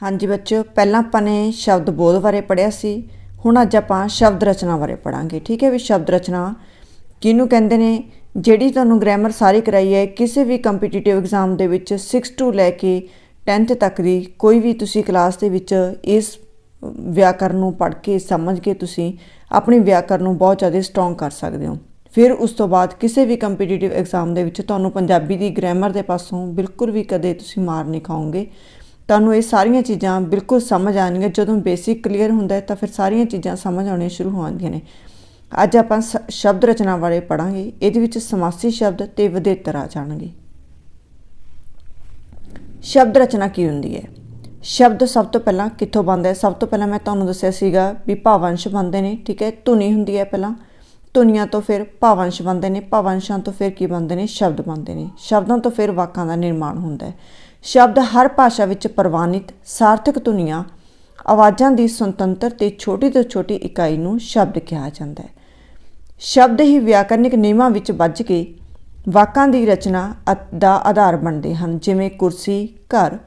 ਹਾਂਜੀ ਬੱਚਿਓ, ਪਹਿਲਾਂ ਆਪਾਂ ਨੇ ਸ਼ਬਦ ਬੋਧ ਬਾਰੇ ਪੜਿਆ ਸੀ, ਹੁਣ ਅੱਜ ਆਪਾਂ ਸ਼ਬਦ ਰਚਨਾ ਬਾਰੇ ਪੜਾਂਗੇ ਠੀਕ ਹੈ ਵੀ ਸ਼ਬਦ ਰਚਨਾ ਕਿਹਨੂੰ ਕਹਿੰਦੇ ਨੇ, ਜਿਹੜੀ ਤੁਹਾਨੂੰ ਗ੍ਰਾਮਰ ਸਾਰੀ ਕਰਾਈ ਹੈ, ਕਿਸੇ ਵੀ ਕੰਪੀਟੀਟਿਵ ਐਗਜ਼ਾਮ ਦੇ ਵਿੱਚ 6 ਤੋਂ ਲੈ ਕੇ 10th ਤੱਕ ਦੀ ਕੋਈ ਵੀ ਤੁਸੀਂ ਕਲਾਸ ਦੇ ਵਿੱਚ ਇਸ ਵਿਆਕਰਨ ਨੂੰ ਪੜ੍ਹ ਕੇ, ਸਮਝ ਕੇ ਤੁਸੀਂ ਆਪਣੀ ਵਿਆਕਰਨ ਨੂੰ ਬਹੁਤ ਜ਼ਿਆਦਾ ਸਟਰੋਂਗ ਕਰ ਸਕਦੇ ਹੋ। ਫਿਰ ਉਸ ਤੋਂ ਬਾਅਦ ਕਿਸੇ ਵੀ ਕੰਪੀਟੀਟਿਵ ਐਗਜ਼ਾਮ ਦੇ ਵਿੱਚ ਤੁਹਾਨੂੰ ਪੰਜਾਬੀ ਦੀ ਗ੍ਰਾਮਰ ਦੇ ਪਾਸੋਂ ਬਿਲਕੁਲ ਵੀ ਕਦੇ ਤੁਸੀਂ ਮਾਰ ਨਹੀਂ ਖਾਓਗੇ। ਤੁਹਾਨੂੰ ਇਹ ਸਾਰੀਆਂ ਚੀਜ਼ਾਂ ਬਿਲਕੁਲ ਸਮਝ ਆਉਣਗੀਆਂ। ਜਦੋਂ ਬੇਸਿਕ ਕਲੀਅਰ ਹੁੰਦਾ ਹੈ ਤਾਂ ਫਿਰ ਸਾਰੀਆਂ ਚੀਜ਼ਾਂ ਸਮਝ ਆਉਣੀਆਂ ਸ਼ੁਰੂ ਹੋ ਜਾਂਦੀਆਂ ਨੇ। ਅੱਜ ਆਪਾਂ ਸ- ਸ਼ਬਦ ਰਚਨਾ ਬਾਰੇ ਪੜਾਂਗੇ ਇਹਦੇ ਵਿੱਚ ਸਮਾਸੀ ਸ਼ਬਦ ਤੇ ਵਿਦੇਤਰ ਆ ਜਾਣਗੇ। ਸ਼ਬਦ ਰਚਨਾ ਕੀ ਹੁੰਦੀ ਹੈ? ਸ਼ਬਦ ਸਭ ਤੋਂ ਪਹਿਲਾਂ ਕਿੱਥੋਂ ਬਣਦਾ ਹੈ? ਸਭ ਤੋਂ ਪਹਿਲਾਂ ਮੈਂ ਤੁਹਾਨੂੰ ਦੱਸਿਆ ਸੀਗਾ ਵੀ ਭਾਵੰਸ਼ ਬਣਦੇ ਨੇ, ਠੀਕ ਹੈ? ਧੁਨੀ ਹੁੰਦੀ ਹੈ ਪਹਿਲਾਂ। ਧੁਨੀਆਂ ਤੋਂ ਫਿਰ ਭਾਵੰਸ਼ ਬਣਦੇ ਨੇ। ਭਾਵੰਸ਼ਾਂ ਤੋਂ ਫਿਰ ਕੀ ਬਣਦੇ ਨੇ? ਸ਼ਬਦ ਬਣਦੇ ਨੇ। ਸ਼ਬਦਾਂ ਤੋਂ ਫਿਰ ਵਾਕਾਂ ਦਾ ਨਿਰਮਾਣ ਹੁੰਦਾ ਹੈ। ਸ਼ਬਦ ਹਰ ਭਾਸ਼ਾ ਵਿੱਚ ਪ੍ਰਵਾਨਿਤ, ਸਾਰਥਕ ਧੁਨੀਆਂ, ਆਵਾਜ਼ਾਂ ਦੀ ਸੁਤੰਤਰ ਤੇ ਛੋਟੀ ਤੋਂ ਛੋਟੀ ਇਕਾਈ ਨੂੰ ਸ਼ਬਦ ਕਿਹਾ ਜਾਂਦਾ ਹੈ। ਸ਼ਬਦ ਹੀ ਵਿਆਕਰਨਿਕ ਨਿਯਮਾਂ ਵਿੱਚ ਵੱਜ ਕੇ ਵਾਕਾਂ ਦੀ ਰਚਨਾ ਅ- ਦਾ ਆਧਾਰ ਬਣਦੇ ਹਨ, ਜਿਵੇਂ ਕੁਰਸੀ, ਘਰ,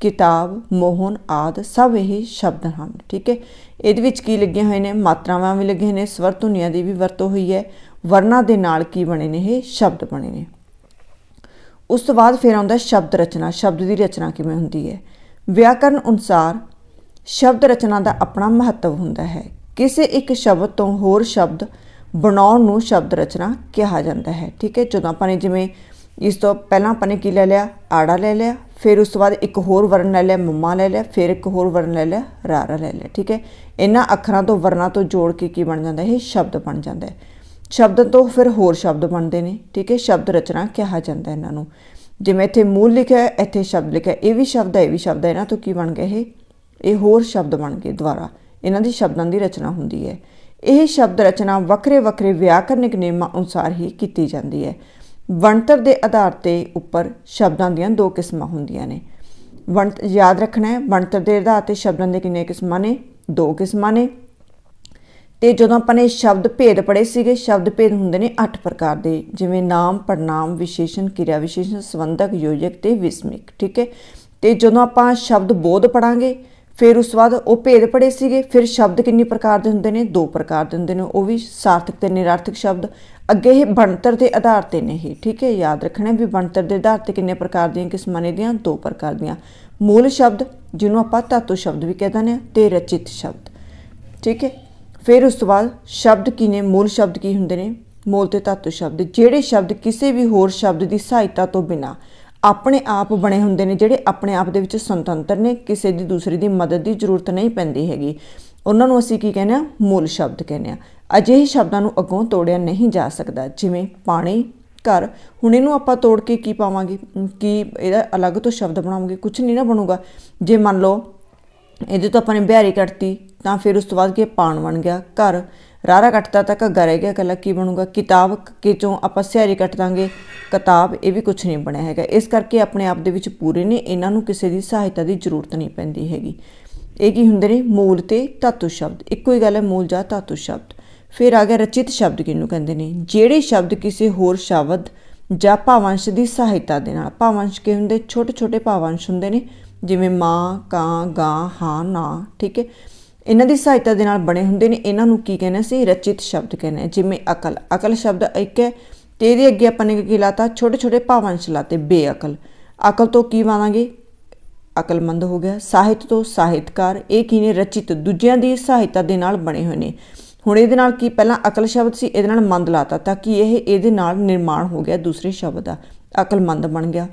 ਕਿਤਾਬ, ਮੋਹਨ ਆਦ, ਸਭ ਇਹ ਸ਼ਬਦ ਹਨ, ਠੀਕ ਹੈ? ਇਹਦੇ ਵਿੱਚ ਕੀ ਲੱਗੇ ਹੋਏ ਨੇ? ਮਾਤਰਾਵਾਂ ਵੀ ਲੱਗੇ ਨੇ, ਸਵਰ ਧੁਨੀਆਂ ਦੀ ਵੀ ਵਰਤੋਂ ਹੋਈ ਹੈ। ਵਰਨਾਂ ਦੇ ਨਾਲ ਕੀ ਬਣੇ ਨੇ ਇਹ? ਸ਼ਬਦ ਬਣੇ ਨੇ। ਉਸ ਤੋਂ ਬਾਅਦ ਫਿਰ ਆਉਂਦਾ ਸ਼ਬਦ ਰਚਨਾ, ਸ਼ਬਦ ਦੀ ਰਚਨਾ ਕਿਵੇਂ ਹੁੰਦੀ ਹੈ? ਵਿਆਕਰਨ ਅਨੁਸਾਰ ਸ਼ਬਦ ਰਚਨਾ ਦਾ ਆਪਣਾ ਮਹੱਤਵ ਹੁੰਦਾ ਹੈ। ਕਿਸੇ ਇੱਕ ਸ਼ਬਦ ਤੋਂ ਹੋਰ ਸ਼ਬਦ ਬਣਾਉਣ ਨੂੰ ਸ਼ਬਦ ਰਚਨਾ ਕਿਹਾ ਜਾਂਦਾ ਹੈ। ਠੀਕ ਹੈ, ਜਦੋਂ ਆਪਾਂ ਨੇ ਜਿਵੇਂ ਇਸ ਤੋਂ ਪਹਿਲਾਂ ਆਪਾਂ ਨੇ ਕੀ ਲੈ ਲਿਆ? ਆੜਾ ਲੈ ਲਿਆ, ਫਿਰ ਉਸ ਤੋਂ ਬਾਅਦ ਇੱਕ ਹੋਰ ਵਰਨ ਲੈ ਲਿਆ, ਮੰਮਾ ਲੈ ਲਿਆ, ਫਿਰ ਇੱਕ ਹੋਰ ਵਰਨ ਲੈ ਲਿਆ, ਰਾਰਾ ਲੈ ਲਿਆ। ਠੀਕ ਹੈ, ਇਹਨਾਂ ਅੱਖਰਾਂ ਤੋਂ ਵਰਨਾਂ ਤੋਂ ਜੋੜ ਕੇ ਕੀ ਬਣ ਜਾਂਦਾ ਹੈ? ਇਹ ਸ਼ਬਦ ਬਣ ਜਾਂਦਾ ਹੈ। ਸ਼ਬਦਾਂ ਤੋਂ ਫਿਰ ਹੋਰ ਸ਼ਬਦ ਬਣਦੇ ਨੇ, ਠੀਕ ਹੈ? ਸ਼ਬਦ ਰਚਨਾ ਕਿਹਾ ਜਾਂਦਾ ਇਹਨਾਂ ਨੂੰ। ਜਿਵੇਂ ਇੱਥੇ ਮੂਲ ਲਿਖਿਆ ਇੱਥੇ ਸ਼ਬਦ ਲਿਖਿਆ ਇਹ ਵੀ ਸ਼ਬਦ ਹੈ, ਇਹ ਵੀ ਸ਼ਬਦ ਹੈ। ਇਹਨਾਂ ਤੋਂ ਕੀ ਬਣ ਗਿਆ ਇਹ? ਇਹ ਹੋਰ ਸ਼ਬਦ ਬਣ ਗਏ ਦੁਬਾਰਾ। ਇਹਨਾਂ ਦੀ ਸ਼ਬਦਾਂ ਦੀ ਰਚਨਾ ਹੁੰਦੀ ਹੈ। ਇਹ ਸ਼ਬਦ ਰਚਨਾ ਵੱਖਰੇ ਵੱਖਰੇ ਵਿਆਕਰਨਿਕ ਨਿਯਮਾਂ ਅਨੁਸਾਰ ਹੀ ਕੀਤੀ ਜਾਂਦੀ ਹੈ। ਬਣਤਰ ਦੇ ਆਧਾਰ ਤੇ ਉੱਪਰ ਸ਼ਬਦਾਂ ਦੀਆਂ ਦੋ ਕਿਸਮਾਂ ਹੁੰਦੀਆਂ ਨੇ। ਬਣਤ, ਯਾਦ ਰੱਖਣਾ ਹੈ। ਬਣਤਰ ਦੇ ਆਧਾਰ ਤੇ ਸ਼ਬਦਾਂ ਦੇ ਕਿੰਨੇ ਕਿਸਮਾਂ ਨੇ? ਦੋ ਕਿਸਮਾਂ ਨੇ। ਤੇ ਜਦੋਂ ਆਪਾਂ ਨੇ ਸ਼ਬਦ ਭੇਦ ਪੜ੍ਹੇ ਸੀਗੇ, ਸ਼ਬਦ ਭੇਦ ਹੁੰਦੇ ਨੇ 8 ਪ੍ਰਕਾਰ ਦੇ, ਜਿਵੇਂ ਨਾਮ ਪੜਨਾਮ ਵਿਸ਼ੇਸ਼ਣ, ਕਿਰਿਆ ਵਿਸ਼ੇਸ਼ਣ, ਸੰਬੰਧਕ, ਯੋਜਕ ਤੇ ਵਿਸਮਿਕ, ਠੀਕ ਹੈ? ਤੇ ਜਦੋਂ ਆਪਾਂ ਸ਼ਬਦ ਬੋਧ ਪੜਾਂਗੇ ਫਿਰ ਉਸ ਤੋਂ ਬਾਅਦ ਉਹ ਭੇਦ ਪੜ੍ਹੇ ਸੀਗੇ, ਫਿਰ ਸ਼ਬਦ ਕਿੰਨੀ ਪ੍ਰਕਾਰ ਦੇ ਹੁੰਦੇ ਨੇ? ਦੋ ਪ੍ਰਕਾਰ ਦੇ ਹੁੰਦੇ ਨੇ, ਉਹ ਵੀ ਸਾਰਥਕ ਤੇ ਨਿਰਾਰਥਕ ਸ਼ਬਦ, ਅੱਗੇ ਇਹ ਬਣਤਰ ਦੇ ਆਧਾਰ ਤੇ ਨੇ ਇਹ, ਠੀਕ ਹੈ? ਯਾਦ ਰੱਖਣਾ ਵੀ ਬਣਤਰ ਦੇ ਆਧਾਰ ਤੇ ਕਿੰਨੇ ਪ੍ਰਕਾਰ ਦੀਆਂ ਕਿਸਮਾਂ ਨੇ ਦੀਆਂ ਦੋ ਪ੍ਰਕਾਰ ਦੀਆਂ। ਮੂਲ ਸ਼ਬਦ, ਜਿਹਨੂੰ ਆਪਾਂ ਧਾਤੂ ਸ਼ਬਦ ਵੀ ਕਹਿੰਦੇ ਨੇ ਤੇ ਰਚਿਤ ਸ਼ਬਦ, ਠੀਕ ਹੈ? ਫਿਰ ਉਸ ਤੋਂ ਬਾਅਦ ਸ਼ਬਦ ਕੀ ਨੇ? ਮੂਲ ਸ਼ਬਦ ਕੀ ਹੁੰਦੇ ਨੇ? ਮੂਲ ਤੇ ਧਾਤੂ ਸ਼ਬਦ। ਜਿਹੜੇ ਸ਼ਬਦ ਕਿਸੇ ਵੀ ਹੋਰ ਸ਼ਬਦ ਦੀ ਸਹਾਇਤਾ ਤੋਂ ਬਿਨਾ ਆਪਣੇ ਆਪ ਬਣੇ ਹੁੰਦੇ ਨੇ, ਜਿਹੜੇ ਆਪਣੇ ਆਪ ਦੇ ਵਿੱਚ ਸੁਤੰਤਰ ਨੇ, ਕਿਸੇ ਦੀ ਦੂਸਰੇ ਦੀ ਮਦਦ ਦੀ ਜ਼ਰੂਰਤ ਨਹੀਂ ਪੈਂਦੀ ਹੈਗੀ। ਉਹਨਾਂ ਨੂੰ ਅਸੀਂ ਕੀ ਕਹਿੰਦੇ ਆ ਮੂਲ ਸ਼ਬਦ ਕਹਿੰਦੇ ਆ ਅਜਿਹੇ ਸ਼ਬਦਾਂ ਨੂੰ ਅੱਗੋਂ ਤੋੜਿਆ ਨਹੀਂ ਜਾ ਸਕਦਾ। ਜਿਵੇਂ ਪਾਣੀ, ਘਰ। ਹੁਣ ਇਹਨੂੰ ਆਪਾਂ ਤੋੜ ਕੇ ਕੀ ਪਾਵਾਂਗੇ? ਕੀ ਇਹਦਾ ਅਲੱਗ ਤੋਂ ਸ਼ਬਦ ਬਣਾਵਾਂਗੇ? ਕੁਝ ਨਹੀਂ ਨਾ ਬਣੂਗਾ। ਜੇ ਮੰਨ ਲਓ, ਇਹਦੇ ਤੋਂ ਆਪਾਂ ਨੇ ਬਿਹਾਰੀ ਕੱਟਤੀ ਤਾਂ ਫਿਰ ਉਸ ਤੋਂ ਬਾਅਦ ਕੀ ਪਾਣ ਬਣ ਗਿਆ? ਘਰ। ਰਾਰਾ ਕੱਟਤਾ ਤਾਂ ਘੱਗਾ ਰਹਿ ਗਿਆ। ਕੱਲਾ ਕੀ ਬਣੂਗਾ? ਕਿਤਾਬ ਕੇ ਚੋਂ ਆਪਾਂ ਸਿਹਾਰੀ ਕੱਟ ਦਾਂਗੇ। ਕਿਤਾਬ ਇਹ ਵੀ ਕੁਝ ਨਹੀਂ ਬਣਿਆ ਹੈਗਾ। ਇਸ ਕਰਕੇ ਆਪਣੇ ਆਪ ਦੇ ਵਿੱਚ ਪੂਰੇ ਨੇ। ਇਹਨਾਂ ਨੂੰ ਕਿਸੇ ਦੀ ਸਹਾਇਤਾ ਦੀ ਜ਼ਰੂਰਤ ਨਹੀਂ ਪੈਂਦੀ ਹੈਗੀ। ਇਹ ਕੀ ਹੁੰਦੇ ਨੇ? ਮੂਲ ਤੇ ਧਾਤੂ ਸ਼ਬਦ। ਇੱਕੋ ਹੀ ਗੱਲ ਹੈ, ਮੂਲ ਜਾਂ ਧਾਤੂ ਸ਼ਬਦ। ਫਿਰ ਆ ਗਿਆ ਰਚਿਤ ਸ਼ਬਦ ਕਿਹਨੂੰ ਕਹਿੰਦੇ ਨੇ? ਜਿਹੜੇ ਸ਼ਬਦ ਕਿਸੇ ਹੋਰ ਸ਼ਬਦ ਜਾਂ ਭਾਵਾਂਸ਼ ਦੀ ਸਹਾਇਤਾ ਦੇ ਨਾਲ। ਭਾਵਾਂਸ਼ ਕੀ ਹੁੰਦੇ? ਛੋਟੇ ਛੋਟੇ ਭਾਵਾਂਸ਼ ਹੁੰਦੇ ਨੇ। ਜਿਵੇਂ ਮਾਂ, ਕਾਂ, ਗਾਂ, ਹਾਂ, ਨਾ। ਠੀਕ ਹੈ? ਇਹਨਾਂ ਦੀ ਸਹਾਇਤਾ ਦੇ ਨਾਲ ਬਣੇ ਹੁੰਦੇ ਨੇ, ਇਹਨਾਂ ਨੂੰ ਕੀ ਕਹਿੰਦੇ ਸੀ ਰਚਿਤ ਸ਼ਬਦ ਕਹਿੰਦੇ ਜਿਵੇਂ ਅਕਲ। ਅਕਲ ਸ਼ਬਦ ਇੱਕ ਹੈ ਤੇ ਇਹਦੇ ਅੱਗੇ ਆਪਾਂ ਨੇ ਕੀ ਲਾਤਾ? ਛੋਟੇ ਛੋਟੇ ਭਾਵੰਸ਼ ਲਾਤੇ, ਬੇਅਕਲ। ਅਕਲ ਤੋਂ ਕੀ ਮਾਨਾਂਗੇ ਅਕਲਮੰਦ ਹੋ ਗਿਆ। ਸਾਹਿਤ ਤੋਂ ਸਾਹਿਤਕਾਰ। ਇਹ ਕੀ ਨੇ? ਰਚਿਤ। ਦੂਜਿਆਂ ਦੀ ਸਹਾਇਤਾ ਦੇ ਨਾਲ ਬਣੇ ਹੋਏ ਨੇ। ਹੁਣ ਇਹਦੇ ਨਾਲ ਕੀ? ਪਹਿਲਾਂ ਅਕਲ ਸ਼ਬਦ ਸੀ, ਇਹਦੇ ਨਾਲ ਮੰਦ ਲਾਤਾ ਤਾਂ ਕਿ ਇਹ ਇਹਦੇ ਨਾਲ ਨਿਰਮਾਣ ਹੋ ਗਿਆ ਦੂਸਰੇ ਸ਼ਬਦ ਦਾ। ਅਕਲਮੰਦ ਬਣ ਗਿਆ।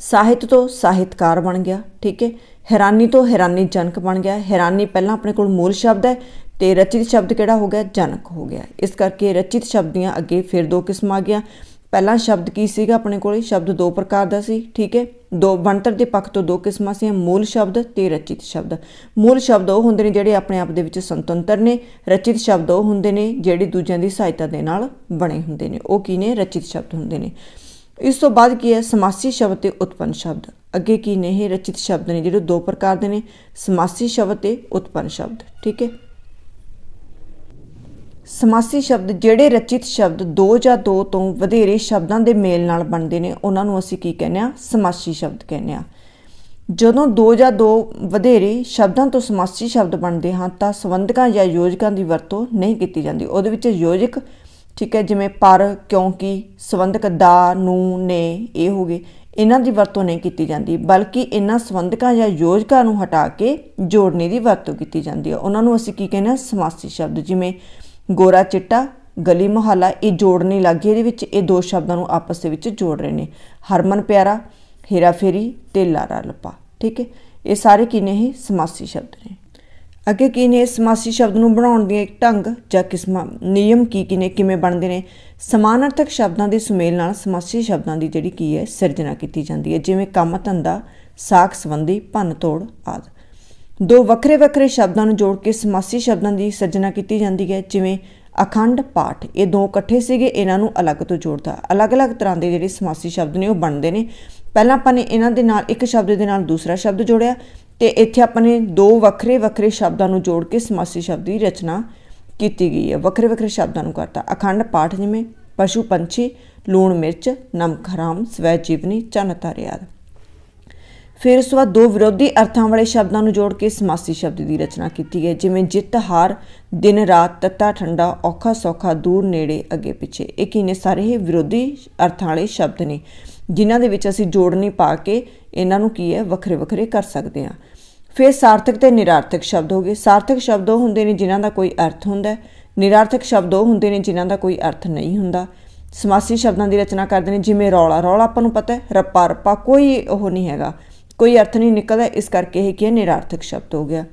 ਸਾਹਿਤ ਤੋਂ ਸਾਹਿਤਕਾਰ ਬਣ ਗਿਆ, ਠੀਕ ਹੈ? ਹੈਰਾਨੀ ਤੋਂ ਹੈਰਾਨੀ ਜਨਕ ਬਣ ਗਿਆ। ਹੈਰਾਨੀ ਪਹਿਲਾਂ ਆਪਣੇ ਕੋਲ ਮੂਲ ਸ਼ਬਦ ਹੈ ਤੇ ਰਚਿਤ ਸ਼ਬਦ ਕਿਹੜਾ ਹੋ ਗਿਆ? ਜਨਕ ਹੋ ਗਿਆ। ਇਸ ਕਰਕੇ ਰਚਿਤ ਸ਼ਬਦ ਦੀਆਂ ਅੱਗੇ ਫਿਰ ਦੋ ਕਿਸਮਾਂ ਆ ਗਿਆ ਪਹਿਲਾ ਸ਼ਬਦ ਕੀ ਸੀਗਾ ਆਪਣੇ ਕੋਲੇ? ਸ਼ਬਦ ਦੋ ਪ੍ਰਕਾਰ ਦਾ ਸੀ, ਠੀਕ ਹੈ? ਦੋ ਬਣਤਰ ਦੇ ਪੱਖ ਤੋਂ ਦੋ ਕਿਸਮਾਂ ਸੀ ਮੂਲ ਸ਼ਬਦ ਤੇ ਰਚਿਤ ਸ਼ਬਦ। ਮੂਲ ਸ਼ਬਦ ਉਹ ਹੁੰਦੇ ਨੇ ਜਿਹੜੇ ਆਪਣੇ ਆਪ ਦੇ ਵਿੱਚ ਸੁਤੰਤਰ ਨੇ। ਰਚਿਤ ਸ਼ਬਦ ਉਹ ਹੁੰਦੇ ਨੇ ਜਿਹੜੇ ਦੂਜਿਆਂ ਦੀ ਸਹਾਇਤਾ ਦੇ ਨਾਲ ਬਣੇ ਹੁੰਦੇ ਨੇ। ਉਹ ਕੀ ਨੇ? ਰਚਿਤ ਸ਼ਬਦ ਹੁੰਦੇ ਨੇ। ਇਸ ਤੋਂ ਬਾਅਦ ਕੀ ਹੈ? ਸਮਾਸੀ ਸ਼ਬਦ ਤੇ ਉਤਪੰਨ ਸ਼ਬਦ। ਅੱਗੇ ਕੀ ਨੇ ਇਹ ਰਚਿਤ ਸ਼ਬਦ ਨੇ ਜਿਹੜੇ ਦੋ ਪ੍ਰਕਾਰ ਦੇ ਨੇ? ਸਮਾਸੀ ਸ਼ਬਦ ਤੇ ਉਤਪੰਨ ਸ਼ਬਦ, ਠੀਕ ਹੈ? ਸਮਾਸੀ ਸ਼ਬਦ ਜਿਹੜੇ ਰਚਿਤ ਸ਼ਬਦ ਦੋ ਜਾਂ ਦੋ ਤੋਂ ਵਧੇਰੇ ਸ਼ਬਦਾਂ ਦੇ ਮੇਲ ਨਾਲ ਬਣਦੇ ਨੇ, ਉਹਨਾਂ ਨੂੰ ਅਸੀਂ ਕੀ ਕਹਿੰਦੇ ਆ ਸਮਾਸੀ ਸ਼ਬਦ ਕਹਿੰਦੇ ਆ ਜਦੋਂ ਦੋ ਜਾਂ ਦੋ ਵਧੇਰੇ ਸ਼ਬਦਾਂ ਤੋਂ ਸਮਾਸੀ ਸ਼ਬਦ ਬਣਦੇ ਹਨ ਤਾਂ ਸੰਬੰਧਕਾਂ ਜਾਂ ਯੋਜਕਾਂ ਦੀ ਵਰਤੋਂ ਨਹੀਂ ਕੀਤੀ ਜਾਂਦੀ। ਉਹਦੇ ਵਿੱਚ ਯੋਜਕ ਠੀਕ ਹੈ, ਜਿਵੇਂ ਪਰ, ਕਿਉਂਕਿ, ਸੰਬੰਧਕ ਦਾ, ਨੂੰ, ਨੇ, ਇਹ ਹੋ ਗਏ। ਇਹਨਾਂ ਦੀ ਵਰਤੋਂ ਨਹੀਂ ਕੀਤੀ ਜਾਂਦੀ, ਬਲਕਿ ਇਹਨਾਂ ਸੰਬੰਧਕਾਂ ਜਾਂ ਯੋਜਕਾਂ ਨੂੰ ਹਟਾ ਕੇ ਜੋੜਨੇ ਦੀ ਵਰਤੋਂ ਕੀਤੀ ਜਾਂਦੀ ਹੈ। ਉਹਨਾਂ ਨੂੰ ਅਸੀਂ ਕੀ ਕਹਿੰਦੇ ਹਾਂ? ਸਮਾਸੀ ਸ਼ਬਦ, ਜਿਵੇਂ ਗੋਰਾ ਚਿੱਟਾ, ਗਲੀ ਮੁਹੱਲਾ, ਇਹ ਜੋੜਨੀ ਲੱਗੀ ਇਹਦੇ ਵਿੱਚ ਇਹ ਦੋ ਸ਼ਬਦਾਂ ਨੂੰ ਆਪਸ ਦੇ ਵਿੱਚ ਜੋੜ ਰਹੇ ਨੇ। ਹਰਮਨ ਪਿਆਰਾ ਹੇਰਾ ਫੇਰੀ ਤੇ ਲਾਰਾ ਲੱਪਾ, ਠੀਕ ਹੈ? ਇਹ ਸਾਰੇ ਕੀ ਨੇ ਇਹ? ਸਮਾਸੀ ਸ਼ਬਦ ਨੇ। ਅੱਗੇ ਕੀ ਨੇ ਸਮਾਸੀ ਸ਼ਬਦ ਨੂੰ ਬਣਾਉਣ ਦੀਆਂ ਢੰਗ ਜਾਂ ਕਿਸਮਾਂ, ਨਿਯਮ ਕੀ ਕੀ ਨੇ, ਕਿਵੇਂ ਬਣਦੇ ਨੇ? ਸਮਾਨਾਰਥਕ ਸ਼ਬਦਾਂ ਦੇ ਸੁਮੇਲ ਨਾਲ ਸਮਾਸੀ ਸ਼ਬਦਾਂ ਦੀ ਜਿਹੜੀ ਕੀ ਹੈ, ਸਿਰਜਣਾ ਕੀਤੀ ਜਾਂਦੀ ਹੈ, ਜਿਵੇਂ ਕੰਮ, ਧੰਦਾ, ਸਾਖ, ਸੰਬੰਧੀ, ਭੰਨ, ਤੋੜ ਆਦਿ। ਦੋ ਵੱਖਰੇ ਵੱਖਰੇ ਸ਼ਬਦਾਂ ਨੂੰ ਜੋੜ ਕੇ ਸਮਾਸੀ ਸ਼ਬਦਾਂ ਦੀ ਸਿਰਜਣਾ ਕੀਤੀ ਜਾਂਦੀ ਹੈ, ਜਿਵੇਂ ਅਖੰਡ ਪਾਠ। ਇਹ ਦੋ ਇਕੱਠੇ ਸੀਗੇ, ਇਹਨਾਂ ਨੂੰ ਅਲੱਗ ਤੋਂ ਜੋੜਦਾ। ਅਲੱਗ-ਅਲੱਗ ਤਰ੍ਹਾਂ ਦੇ ਜਿਹੜੇ ਸਮਾਸੀ ਸ਼ਬਦ ਨੇ, ਉਹ ਬਣਦੇ ਨੇ। ਪਹਿਲਾਂ ਆਪਾਂ ਨੇ ਇਹਨਾਂ ਦੇ ਨਾਲ ਇੱਕ ਸ਼ਬਦ ਦੇ ਨਾਲ ਦੂਸਰਾ ਸ਼ਬਦ ਜੋੜਿਆ। ਤੇ ਇੱਥੇ ਆਪਾਂ ਨੇ ਦੋ ਵੱਖਰੇ ਵੱਖਰੇ ਸ਼ਬਦਾਂ ਨੂੰ ਜੋੜ ਕੇ ਸਮਾਸੀ ਸ਼ਬਦ ਦੀ ਰਚਨਾ ਕੀਤੀ ਗਈ ਹੈ। ਵੱਖਰੇ ਵੱਖਰੇ ਸ਼ਬਦਾਂ ਨੂੰ ਕਰਤਾ। ਅਖੰਡ ਪਾਠ ਜਿਵੇਂ ਪਸ਼ੂ ਪੰਛੀ, ਲੂਣ ਮਿਰਚ, ਨਮਕ, ਹਰਾਮ, ਸਵੈ ਜੀਵਨੀ, ਚੰਨ ਤਾਰੇ ਫਿਰ ਉਸ ਤੋਂ ਬਾਅਦ ਦੋ ਵਿਰੋਧੀ ਅਰਥਾਂ ਵਾਲੇ ਸ਼ਬਦਾਂ ਨੂੰ ਜੋੜ ਕੇ ਸਮਾਸੀ ਸ਼ਬਦ ਦੀ ਰਚਨਾ ਕੀਤੀ ਹੈ। ਜਿਵੇਂ ਜਿੱਤ ਹਾਰ, ਦਿਨ ਰਾਤ ਤੱਤਾ ਠੰਡਾ, ਔਖਾ ਸੌਖਾ, ਦੂਰ ਨੇੜੇ, ਅੱਗੇ ਪਿੱਛੇ। ਇਹ ਕੀ ਸਾਰੇ ਹੀ ਵਿਰੋਧੀ ਅਰਥਾਂ ਵਾਲੇ ਸ਼ਬਦ ਨੇ, ਜਿਨ੍ਹਾਂ ਦੇ ਵਿੱਚ ਅਸੀਂ ਜੋੜਨੀ ਪਾ ਕੇ ਇਹਨਾਂ ਨੂੰ ਕੀ ਹੈ? ਵੱਖਰੇ ਵੱਖਰੇ ਕਰ ਸਕਦੇ ਹਾਂ। ਫਿਰ ਸਾਰਥਕ ਤੇ ਨਿਰਾਰਥਕ ਸ਼ਬਦ ਹੋ ਗਏ। ਸਾਰਥਕ ਸ਼ਬਦ ਉਹ ਹੁੰਦੇ ਨੇ ਜਿਨ੍ਹਾਂ ਦਾ ਕੋਈ ਅਰਥ ਹੁੰਦਾ ਨਿਰਾਰਥਕ ਸ਼ਬਦ ਉਹ ਹੁੰਦੇ ਨੇ ਜਿਨ੍ਹਾਂ ਦਾ ਕੋਈ ਅਰਥ ਨਹੀਂ ਹੁੰਦਾ। ਸਮਾਸੀ ਸ਼ਬਦਾਂ ਦੀ ਰਚਨਾ ਕਰਦੇ ਨੇ, ਜਿਵੇਂ ਰੌਲਾ। ਰੌਲਾ ਆਪਾਂ ਨੂੰ ਪਤਾ ਹੈ, ਰੱਪਾ ਰੱਪਾ, ਕੋਈ ਉਹ ਨਹੀਂ ਹੈਗਾ। ਕੋਈ ਅਰਥ ਨਹੀਂ ਨਿਕਲਦਾ, ਇਸ ਕਰਕੇ ਇਹ ਕੀ ਹੈ? ਨਿਰਾਰਥਕ ਸ਼ਬਦ ਹੋ ਗਿਆ।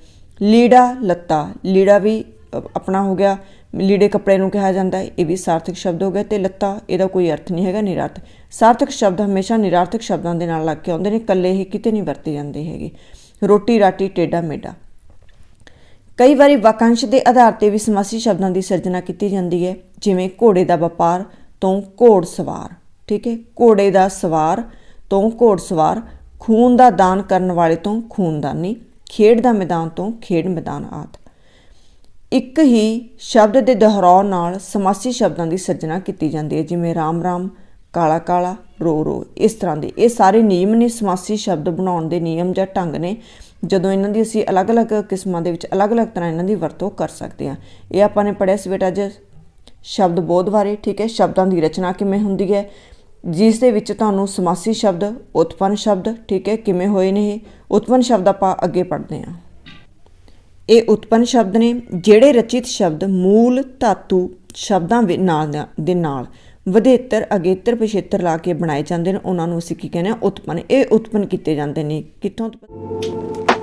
ਲੀੜਾ ਲੱਤਾ। ਲੀੜਾ ਵੀ ਆਪਣਾ ਹੋ ਗਿਆ, ਲੀੜੇ ਕੱਪੜੇ ਨੂੰ ਕਿਹਾ ਜਾਂਦਾ ਹੈ ਇਹ ਵੀ ਸਾਰਥਕ ਸ਼ਬਦ ਹੋ ਗਿਆ ਤੇ ਲੱਤਾ, ਇਹਦਾ ਕੋਈ ਅਰਥ ਨਹੀਂ ਹੈਗਾ ਨਿਰਾਰਥਕ ਸਾਰਥਕ ਸ਼ਬਦ ਹਮੇਸ਼ਾ ਨਿਰਾਰਥਕ ਸ਼ਬਦਾਂ ਦੇ ਨਾਲ ਲੱਗ ਕੇ ਆਉਂਦੇ ਨੇ, ਇਕੱਲੇ ਇਹ ਕਿਤੇ ਨਹੀਂ ਵਰਤੇ ਜਾਂਦੇ ਹੈਗੇ। ਰੋਟੀ, ਰਾਟੀ ਟੇਡਾ ਮੇਡਾ ਕਈ ਵਾਰੀ ਵਾਕਾਂਸ਼ ਦੇ ਆਧਾਰ ਤੇ ਵੀ ਸਮਾਸੀ ਸ਼ਬਦਾਂ ਦੀ ਸਿਰਜਣਾ ਕੀਤੀ ਜਾਂਦੀ ਹੈ, ਜਿਵੇਂ ਘੋੜੇ ਦਾ ਵਪਾਰ ਤੋਂ ਘੋੜ ਸਵਾਰ, ਠੀਕ ਹੈ? ਘੋੜੇ ਦਾ ਸਵਾਰ ਤੋਂ ਘੋੜ ਸਵਾਰ, ਖੂਨ ਦਾ ਦਾਨ ਕਰਨ ਵਾਲੇ ਤੋਂ ਖੂਨਦਾਨੀ, ਖੇਡ ਦਾ ਮੈਦਾਨ ਤੋਂ ਖੇਡ ਮੈਦਾਨ ਆਦਿ। ਇੱਕ ਹੀ ਸ਼ਬਦ ਦੇ ਦੁਹਰਾਉ ਨਾਲ ਸਮਾਸੀ ਸ਼ਬਦਾਂ ਦੀ ਸਿਰਜਣਾ ਕੀਤੀ ਜਾਂਦੀ ਹੈ, ਜਿਵੇਂ ਰਾਮ ਰਾਮ, ਕਾਲਾ ਕਾਲਾ, ਰੋ ਰੋ, ਇਸ ਤਰ੍ਹਾਂ ਦੇ। ਇਹ ਸਾਰੇ ਨਿਯਮ ਨੇ ਸਮਾਸੀ ਸ਼ਬਦ ਬਣਾਉਣ ਦੇ ਨਿਯਮ ਜਾਂ ਢੰਗ ਨੇ, ਜਦੋਂ ਇਹਨਾਂ ਦੀ ਅਸੀਂ ਅਲੱਗ-ਅਲੱਗ ਕਿਸਮਾਂ ਦੇ ਵਿੱਚ ਅਲੱਗ-ਅਲੱਗ ਤਰ੍ਹਾਂ ਇਹਨਾਂ ਦੀ ਵਰਤੋਂ ਕਰ ਸਕਦੇ ਹਾਂ। ਇਹ ਆਪਾਂ ਨੇ ਪੜਿਆ ਸੀ ਬੇਟਾ ਅੱਜ, ਸ਼ਬਦ ਬੋਧ ਬਾਰੇ, ਠੀਕ ਹੈ? ਸ਼ਬਦਾਂ ਦੀ ਰਚਨਾ ਕਿਵੇਂ ਹੁੰਦੀ ਹੈ, ਜਿਸ ਦੇ ਵਿੱਚ ਤੁਹਾਨੂੰ ਸਮਾਸੀ ਸ਼ਬਦ, ਉਤਪੰਨ ਸ਼ਬਦ, ਠੀਕ ਹੈ? ਕਿਵੇਂ ਹੋਏ ਨੇ ਇਹ? ਉਤਪੰਨ ਸ਼ਬਦ ਆਪਾਂ ਅੱਗੇ ਪੜ੍ਹਦੇ ਹਾਂ। ਇਹ ਉਤਪੰਨ ਸ਼ਬਦ ਨੇ ਜਿਹੜੇ ਰਚਿਤ ਸ਼ਬਦ ਮੂਲ ਧਾਤੂ ਸ਼ਬਦਾਂ ਵਿੱਚ ਨਾਲ ਦੇ ਨਾਲ ਵਧੇਤਰ, ਅਗੇਤਰ, ਪਿਛੇਤਰ ਲਾ ਕੇ ਬਣਾਏ ਜਾਂਦੇ ਨੇ, ਉਹਨਾਂ ਨੂੰ ਅਸੀਂ ਕੀ ਕਹਿੰਦੇ ਆ ਉਤਪੰਨ। ਇਹ ਉਤਪੰਨ ਕੀਤੇ ਜਾਂਦੇ ਨੇ। ਕਿੱਥੋਂ ਉਤਪੰਨ